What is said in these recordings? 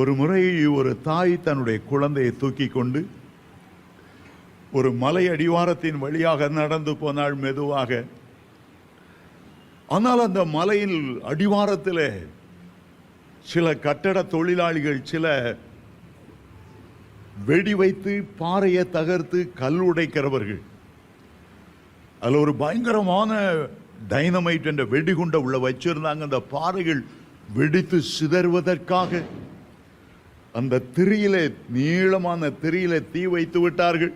ஒரு முறை ஒரு தாய் தன்னுடைய குழந்தையை தூக்கி கொண்டு ஒரு மலை அடிவாரத்தின் வழியாக நடந்து போனாள் மெதுவாக. ஆனால் அந்த மலையில் அடிவாரத்தில் சில கட்டட தொழிலாளிகள் சில வெடி வைத்து பாறையை தகர்த்து கல் உடைக்கிறவர்கள். அதில் ஒரு பயங்கரமான டைனமைட் என்ற வெடிகுண்டை உள்ள வச்சிருந்தாங்க. அந்த பாறைகள் வெடித்து சிதறுவதற்காக அந்த திரியிலே நீளமான திரியிலே தீ வைத்து விட்டார்கள்.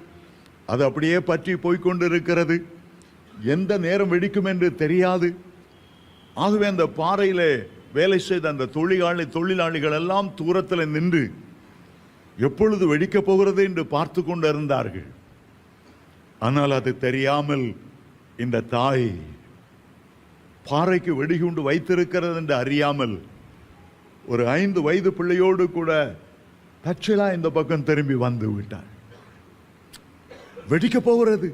அது அப்படியே பற்றி போய்கொண்டிருக்கிறது எந்த நேரம் வெடிக்கும் என்று தெரியாது. ஆகவே அந்த பாறையிலே வேலை செய்த அந்த தொழிலாளி தொழிலாளிகள் எல்லாம் தூரத்தில் நின்று எப்பொழுது வெடிக்கப் போகிறது? என்று பார்த்து கொண்டிருந்தார்கள். ஆனால் அது தெரியாமல் இந்த தாய் பாறைக்கு வெடிகுண்டு வைத்திருக்கிறது என்று அறியாமல் ஒரு ஐந்து வயது பிள்ளையோடு கூட தச்சிலா இந்த பக்கம் திரும்பி வந்து விட்டாள் வெடிக்க போகிறது.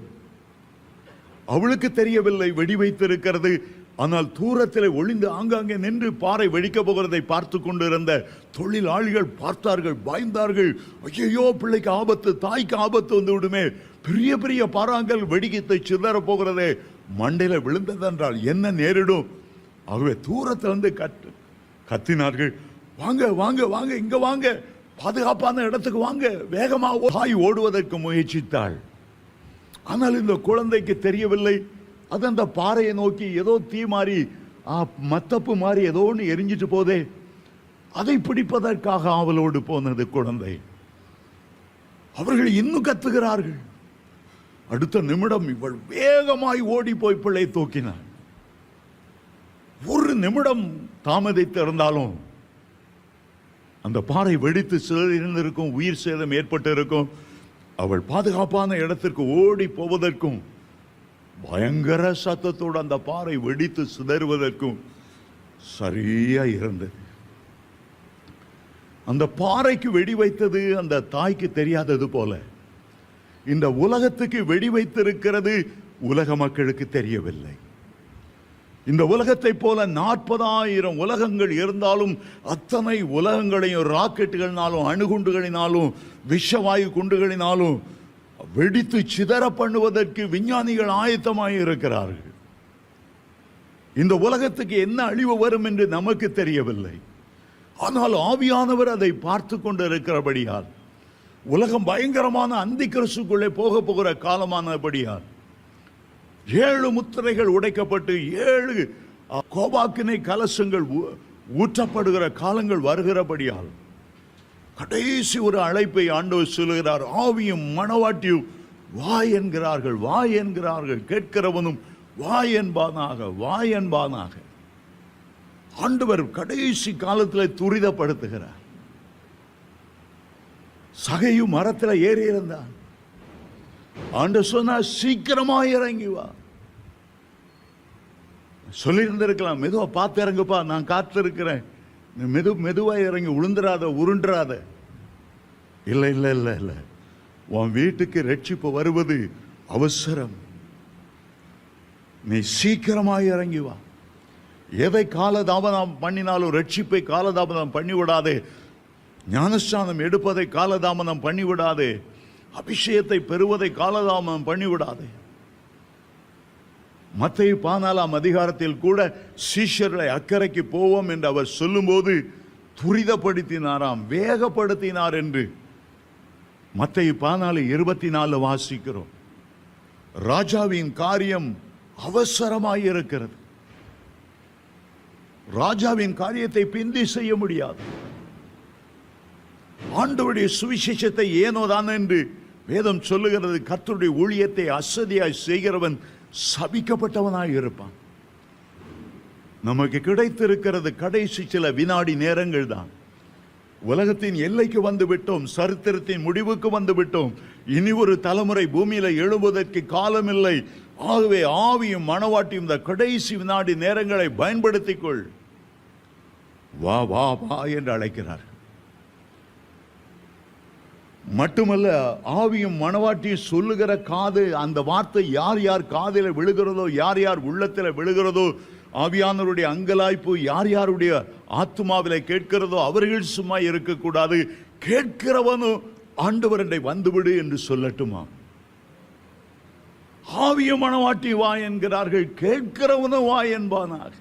அவளுக்கு தெரியவில்லை வெடி வைத்திருக்கிறது. ஆனால் தூரத்தில் ஒளிந்து ஆங்காங்கே நின்று பாறை வெடிக்க போகிறதை பார்த்து கொண்டிருந்த தொழிலாளிகள் பார்த்தார்கள் பயந்தார்கள். ஐயையோ பிள்ளைக்கு ஆபத்து தாய்க்கு ஆபத்து வந்து விடுமே பெரிய பெரிய பாறாங்கல் வெடிக்கத்தை சிதற போகிறதே. மண்டையில் விழுந்ததென்றால் என்ன நேரிடும்? ஆகவே தூரத்தில் வந்து கத்து கத்தினார்கள். வாங்க வாங்க வாங்க இங்க வாங்க. பாதுகாப்பான இடத்துக்கு வாங்க. வேகமாக தாய் ஓடுவதற்கு முயற்சித்தாள். ஆனால் இந்த குழந்தைக்கு தெரியவில்லை. அது அந்த பாறையை நோக்கி ஏதோ தீ மாறி ஆ, மத்தப்பு மாறி ஏதோ ஒன்று எரிஞ்சிட்டு போதே அதை பிடிப்பதற்காக ஆவலோடு போனது குழந்தை. அவர்கள் இன்னும் கத்துகிறார்கள். அடுத்த நிமிடம் இவள் வேகமாய் ஓடி போய் பிள்ளை தூக்கினாள். ஒரு நிமிடம் தாமதித்திருந்தாலும் அந்த பாறை வெடித்து சிதறியிருந்திருக்கும் உயிர் சேதம் ஏற்பட்டு இருக்கும் அவள் பாதுகாப்பான இடத்திற்கு ஓடி போவதற்கும் பயங்கர சத்தத்தோடு அந்த பாறை வெடித்து சிதறுவதற்கும் சரியா இருந்தது. அந்த பாறைக்கு வெடி வைத்தது அந்த தாய்க்கு தெரியாதது போல. இந்த உலகத்துக்கு வெடி வைத்திருக்கிறது உலக மக்களுக்கு தெரியவில்லை. இந்த உலகத்தை போல நாற்பதாயிரம் உலகங்கள் இருந்தாலும் அத்தனை உலகங்களையும் ராக்கெட்டுகளினாலும் அணுகுண்டுகளினாலும் விஷவாயு குண்டுகளினாலும் வெடித்து சிதற பண்ணுவதற்கு விஞ்ஞானிகள் ஆயத்தமாக இருக்கிறார்கள். இந்த உலகத்துக்கு என்ன அழிவு வரும் என்று நமக்கு தெரியவில்லை. ஆனால் ஆவியானவர் அதை பார்த்து கொண்டிருக்கிறபடியால் உலகம் பயங்கரமான அந்தி கிறிஸ்துக்குள்ளே போக போகிற காலமானபடியால் ஏழு முத்திரைகள் உடைக்கப்பட்டு ஏழு கோபாக்கினை கலசங்கள் ஊ- ஊற்றப்படுகிற காலங்கள் வருகிறபடியால் கடைசி ஒரு அழைப்பை ஆண்டவர் சொல்லுகிறார். ஆவியும் மனவாட்டியும் வா என்கிறார்கள் வா என்கிறார்கள் கேட்கிறவனும் வா என்பானாக வா என்பானாக. ஆண்டவர் கடைசி காலத்தில் துரிதப்படுத்துகிறார். சகையும் மரத்தில் ஏறி இருந்தான் ஆண்டு சொன்னா சீக்கிரமா இறங்கி வா. சொல்லியிருந்திருக்கலாம் மெதுவா பார்த்து இறங்குப்பா நான் காத்திருக்கிறேன். நீ மெது மெதுவா இறங்கி உளுந்துராத உருண்டுறாத. இல்லை இல்லை இல்லை இல்லை. உன் வீட்டுக்கு ரட்சிப்பு வருவது அவசரம். நீ சீக்கிரமாக இறங்கி வா. எதை காலதாமதம் பண்ணினாலும் ரட்சிப்பை காலதாமதம் பண்ணிவிடாதே. ஞானஸ்தானம் எடுப்பதை காலதாமதம் பண்ணிவிடாதே. அபிஷேகத்தை பெறுவதை காலதாமதம் பண்ணிவிடாதே. மத்திய பதினாலாம் அதிகாரத்தில் கூட சீஷர்களை அக்கறைக்கு போவோம் என்று அவர் சொல்லும்போது துரிதப்படுத்தினாராம் வேகப்படுத்தினார் என்று மத்திய பதினாலு இருபத்தி நாலு வாசிக்கிறோம். ராஜாவின் காரியம் அவசரமாயிருக்கிறது. ராஜாவின் காரியத்தை பிந்தி செய்ய முடியாது. ஆண்டவருடைய சுவிசேஷத்தை ஏனோதான் என்று வேதம் சொல்லுகிறது கத்தருடைய ஊழியத்தை அசதியாய் செய்கிறவன் சபிக்கப்பட்டவனாய் இருப்பான். நமக்கு கிடைத்திருக்கிறது கடைசி சில வினாடி நேரங்கள் தான். உலகத்தின் எல்லைக்கு வந்து விட்டோம் சரித்திரத்தின் முடிவுக்கு வந்து விட்டோம். இனி ஒரு தலைமுறை பூமியில எழுவதற்கு காலமில்லை. ஆகவே ஆவியும் மனவாட்டியும் இந்த கடைசி வினாடி நேரங்களை பயன்படுத்திக் கொள். வா வா வா என்று அழைக்கிறார் மட்டுமல்ல ஆவியும் மனவாட்டியும் சொல்லுகிற காது அந்த வார்த்தை யார் யார் காதில் விழுகிறதோ யார் யார் உள்ளத்தில் விழுகிறதோ ஆவியானவருடைய அங்கலாய்ப்பு யார் யாருடைய ஆத்மாவில் கேட்கிறதோ அவர்கள் சும்மா இருக்கக்கூடாது. கேட்கிறவனும் ஆண்டவரண்டை வந்துவிடு என்று சொல்லட்டுமா? ஆவிய மனவாட்டி வா என்கிறார்கள். கேட்கிறவனும் வா என்பானார்.